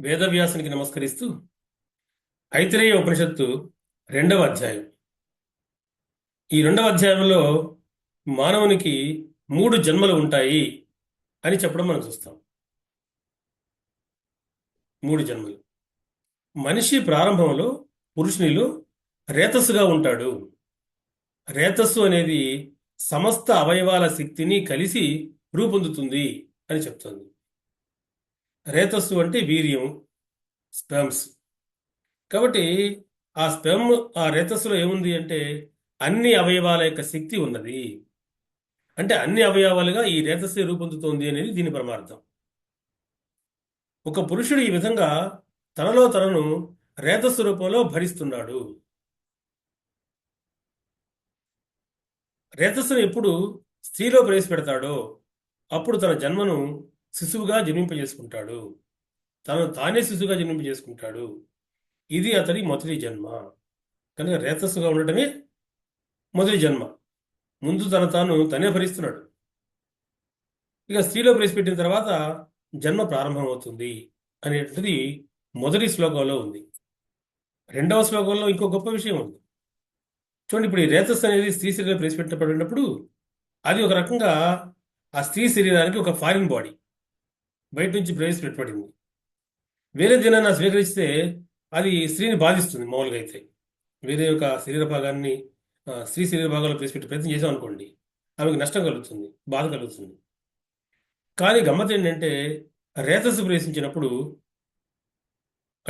వేదవ్యాసునికి నమస్కరిస్తూ ఐతిరేయ ఉపనిషత్తు రెండవ అధ్యాయం. ఈ రెండవ అధ్యాయంలో మానవునికి మూడు జన్మలు ఉంటాయి అని చెప్పడం మనం చూస్తాం. మూడు జన్మలు. మనిషి ప్రారంభంలో పురుషునిలో రేతస్సుగా ఉంటాడు. రేతస్సు అనేది సమస్త అవయవాల శక్తిని కలిసి రూపొందుతుంది అని చెప్తుంది. రేతస్సు అంటే వీర్యం స్పెమ్స్. కాబట్టి ఆ స్పెమ్ ఆ రేతస్సులో ఏముంది అంటే అన్ని అవయవాల యొక్క శక్తి ఉన్నది. అంటే అన్ని అవయవాలుగా ఈ రేతస్సు రూపొందుతోంది అనేది దీని పరమార్థం. ఒక పురుషుడు ఈ విధంగా తనలో తనను రేతస్సు రూపంలో భరిస్తున్నాడు. రేతస్సును ఎప్పుడు స్త్రీలో ప్రవేశపెడతాడో అప్పుడు తన జన్మను శిశువుగా జన్మింపజేసుకుంటాడు. తను తానే శిశువుగా జన్మింపజేసుకుంటాడు. ఇది అతడి మొదటి జన్మ. కనుక రేతస్సుగా ఉండటమే మొదటి జన్మ. ముందు తన తాను తనే భరిస్తున్నాడు. ఇక స్త్రీలో ప్రవేశపెట్టిన తర్వాత జన్మ ప్రారంభమవుతుంది అనేటువంటిది మొదటి శ్లోకంలో ఉంది. రెండవ శ్లోకంలో ఇంకో గొప్ప విషయం ఉంది. చూడండి ఇప్పుడు ఈ రేతస్ అనేది స్త్రీ శరీరం ప్రవేశపెట్టబడినప్పుడు అది ఒక రకంగా ఆ స్త్రీ శరీరానికి ఒక ఫారిన్ బాడీ. బయట నుంచి ప్రవేశపెట్టబడింది వేరే దినాన్ని స్వీకరిస్తే అది స్త్రీని బాధిస్తుంది మామూలుగా అయితే. వేరే యొక్క శరీర భాగాన్ని స్త్రీ శరీర భాగాలు ప్రవేశపెట్టే ప్రయత్నం చేసాం అనుకోండి ఆమెకు నష్టం కలుగుతుంది బాధ కలుగుతుంది. కానీ గమ్మత్ ఏంటంటే రేతస్సు ప్రవేశించినప్పుడు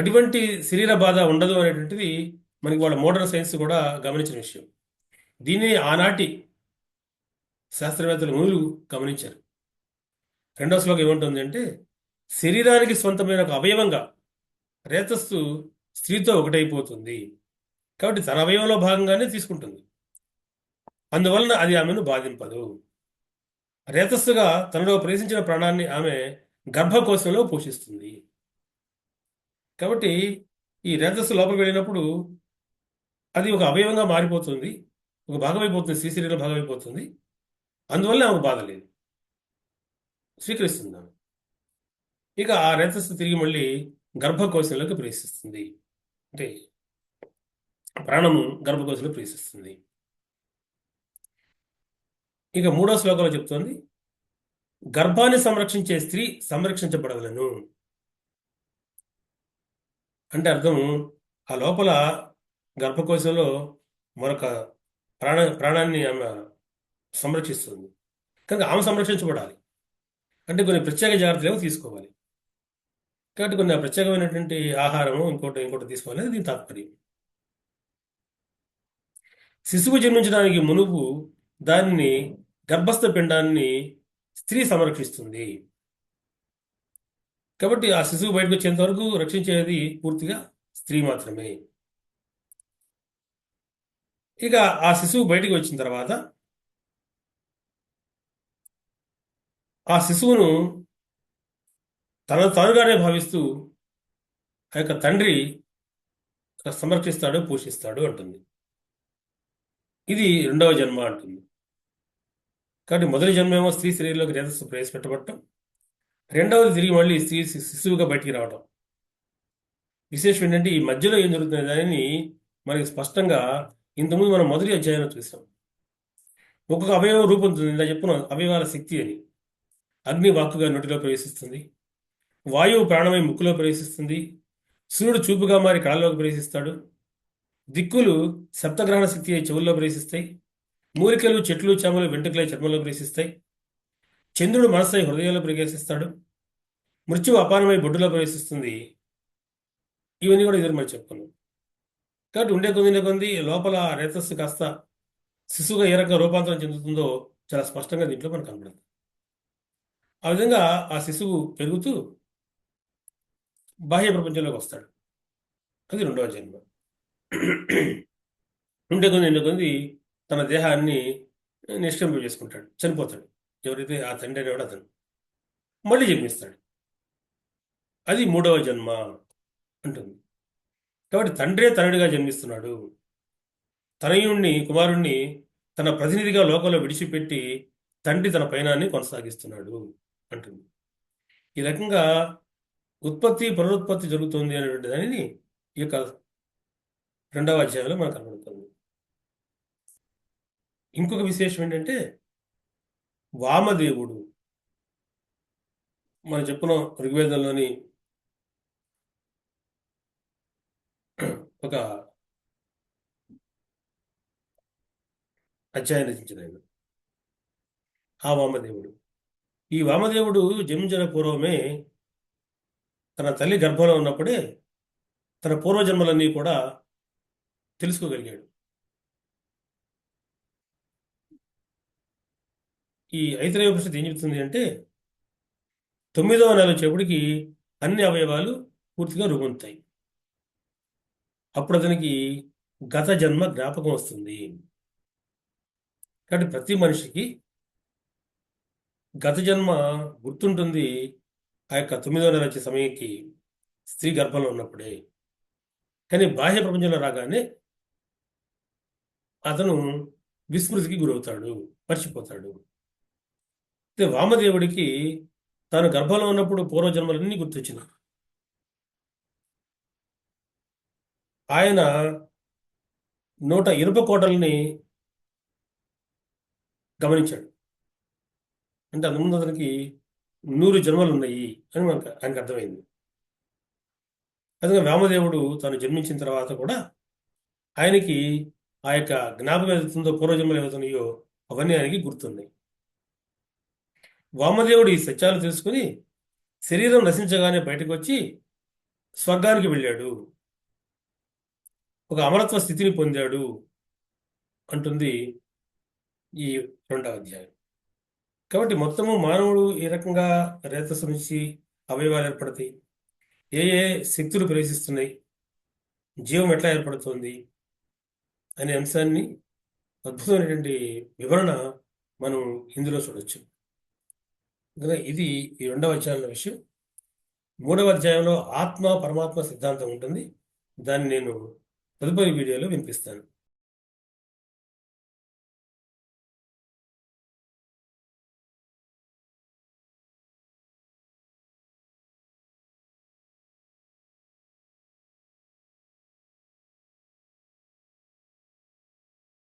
అటువంటి శరీర బాధ ఉండదు అనేటువంటిది మనకి వాళ్ళ మోడర్న్ సైన్స్ కూడా గమనించిన విషయం. దీన్ని ఆనాటి శాస్త్రవేత్తలు మునులు గమనించారు. రెండవ శ్లోకం ఏముంటుంది అంటే శరీరానికి స్వంతమైన ఒక అవయవంగా రేతస్సు స్త్రీతో ఒకటైపోతుంది. కాబట్టి తన అవయవంలో భాగంగానే తీసుకుంటుంది. అందువలన అది ఆమెను బాధింపదు. రేతస్సుగా తనలో ప్రవేశించిన ప్రాణాన్ని ఆమె గర్భకోశంలో పోషిస్తుంది. కాబట్టి ఈ రేతస్సు లోపలికి వెళ్ళినప్పుడు అది ఒక అవయవంగా మారిపోతుంది. ఒక భాగమైపోతుంది అయిపోతుంది స్త్రీ భాగం అయిపోతుంది అందువల్ల ఆమెకు బాధ లేదు. స్వీకరిస్తుంది ఇక ఆ రజస్సు తిరిగి మళ్ళీ గర్భకోశంలోకి ప్రవేశిస్తుంది. అంటే ప్రాణము గర్భకోశంలో ప్రవేశిస్తుంది. ఇక మూడో శ్లోకంలో చెప్తోంది గర్భాన్ని సంరక్షించే స్త్రీ సంరక్షించబడవలను. అంటే అర్థం ఆ లోపల గర్భకోశంలో మరొక ప్రాణ ప్రాణాన్ని ఆమె సంరక్షిస్తుంది. కనుక ఆమె సంరక్షించబడాలి. అంటే కొన్ని ప్రత్యేక జాగ్రత్తలు తీసుకోవాలి. కాబట్టి కొన్ని ప్రత్యేకమైనటువంటి ఆహారము ఇంకోటి ఇంకోటి తీసుకోవాలి అనేది దీని తాత్పర్యం. శిశువు జన్మించడానికి మునుపు దానిని గర్భస్థ పిండాన్ని స్త్రీ సంరక్షిస్తుంది. కాబట్టి ఆ శిశువు బయటకు వచ్చేంత వరకు రక్షించేది పూర్తిగా స్త్రీ మాత్రమే. ఇక ఆ శిశువు బయటికి వచ్చిన తర్వాత ఆ శిశువును తన తానుగానే భావిస్తూ ఆ యొక్క తండ్రి సంరక్షిస్తాడు పోషిస్తాడు అంటుంది. ఇది రెండవ జన్మ అంటుంది. కాబట్టి మొదటి జన్మేమో స్త్రీ శరీరంలోకి రేతస్సు ప్రవేశపెట్టబడటం రెండవది తిరిగి మళ్ళీ స్త్రీ శిశువుగా బయటికి రావడం విశేషం ఏంటంటే ఈ మధ్యలో ఏం జరుగుతుంది దానిని మనకి స్పష్టంగా ఇంతకుముందు మనం మొదటి అధ్యాయంలో చూసాం ఒక్కొక్క అవయవం రూపొందుతుంది ఇలా చెప్పున అవయవాల శక్తి అని. అగ్ని వాక్కుగా నోటిలో ప్రవేశిస్తుంది. వాయువు ప్రాణమై ముక్కులో ప్రవేశిస్తుంది. సూర్యుడు చూపుగా మారి కళలోకి ప్రవేశిస్తాడు. దిక్కులు సప్తగ్రహణ శక్తి అయి చెవుల్లో ప్రవేశిస్తాయి. మూలికలు చెట్లు చేమలు వెంట్రుకలై చర్మంలో ప్రవేశిస్తాయి. చంద్రుడు మనసై హృదయంలో ప్రవేశిస్తాడు. మృత్యువు అపానమై బొడ్డులో ప్రవేశిస్తుంది. ఇవన్నీ కూడా ఎదురు మనం చెప్పుకున్నాం. కాబట్టి ఉండే కొంది కొంది లోపల రేతస్సు కాస్త శిశువుగా ఏ రకంగా రూపాంతరం చెందుతుందో చాలా స్పష్టంగా దీంట్లో మనకు కనబడుతుంది. ఆ విధంగా ఆ శిశువు పెరుగుతూ బాహ్య ప్రపంచంలోకి వస్తాడు. అది రెండవ జన్మ. ఉండే కొద్ది ఉండే కొద్ది తన దేహాన్ని నిష్క్రమింప చేసుకుంటాడు. చనిపోతాడు. ఎవరైతే ఆ తండ్రి అనేవాడు అతను. మళ్ళీ జన్మిస్తాడు. అది మూడవ జన్మ అంటుంది. కాబట్టి తండ్రే తనడిగా జన్మిస్తున్నాడు. తనయుణ్ణి కుమారుణ్ణి తన ప్రతినిధిగా లోకంలో విడిచిపెట్టి తండ్రి తన పయనాన్ని కొనసాగిస్తున్నాడు. అంటుంది. ఈ రకంగా ఉత్పత్తి పునరుత్పత్తి జరుగుతుంది అనేటువంటి దానిని ఈ యొక్క రెండవ అధ్యాయంలో మనకు కనబడుతుంది. ఇంకొక విశేషం ఏంటంటే వామదేవుడు మనం చెప్పుకున్నాం ఋగ్వేదంలోని ఒక అధ్యాయం రచించిన ఆయన. ఆ వామదేవుడు. ఈ వామదేవుడు జన్మించిన పూర్వమే తన తల్లి గర్భంలో ఉన్నప్పుడే తన పూర్వజన్మలన్నీ కూడా తెలుసుకోగలిగాడు. ఈ ఐతరేయ ఉపనిషత్తు ఏం చెప్తుంది అంటే తొమ్మిదవ నెల వచ్చేప్పటికి అన్ని అవయవాలు పూర్తిగా రూపొందుతాయి. అప్పుడు అతనికి గత జన్మ జ్ఞాపకం వస్తుంది. కాబట్టి ప్రతి మనిషికి గత జన్మ గుర్తుంటుంది ఆ యొక్క తొమ్మిదో నెల వచ్చే సమయంకి స్త్రీ గర్భంలో ఉన్నప్పుడే. కానీ బాహ్య ప్రపంచంలో రాగానే అతను విస్మృతికి గురవుతాడు మర్చిపోతాడు. అయితే వామదేవుడికి తాను గర్భంలో ఉన్నప్పుడు పూర్వజన్మలన్నీ గుర్తొచ్చిన ఆయన నూట ఇనుప కోటల్ని గమనించాడు. అంటే అంతకుముందు అతనికి నూరు జన్మలు ఉన్నాయి అని మనకు ఆయనకు అర్థమైంది. అందుకని రామదేవుడు తాను జన్మించిన తర్వాత కూడా ఆయనకి ఆ యొక్క జ్ఞాపకం ఏదవుతుందో పూర్వజన్మలు ఏవవుతున్నాయో అవన్నీ ఆయనకి గుర్తున్నాయి. వామదేవుడు ఈ సత్యాలు తెలుసుకుని శరీరం నశించగానే బయటకు వచ్చి స్వర్గానికి వెళ్ళాడు. ఒక అమరత్వ స్థితిని పొందాడు అంటుంది ఈ రెండవ అధ్యాయం. కాబట్టి మొత్తము మానవుడు ఏ రకంగా రేతస్సు నుంచి అవయవాలు ఏర్పడతాయి. ఏ ఏ శక్తులు ప్రవేశిస్తున్నాయి? జీవం ఎట్లా ఏర్పడుతుంది? అనే అంశాన్ని అద్భుతమైనటువంటి వివరణ మనం ఇందులో చూడొచ్చు. ఇది ఈ రెండవ అధ్యాయంలో విషయం. మూడవ అధ్యాయంలో ఆత్మ పరమాత్మ సిద్ధాంతం ఉంటుంది. దాన్ని నేను తదుపరి వీడియోలో వినిపిస్తాను.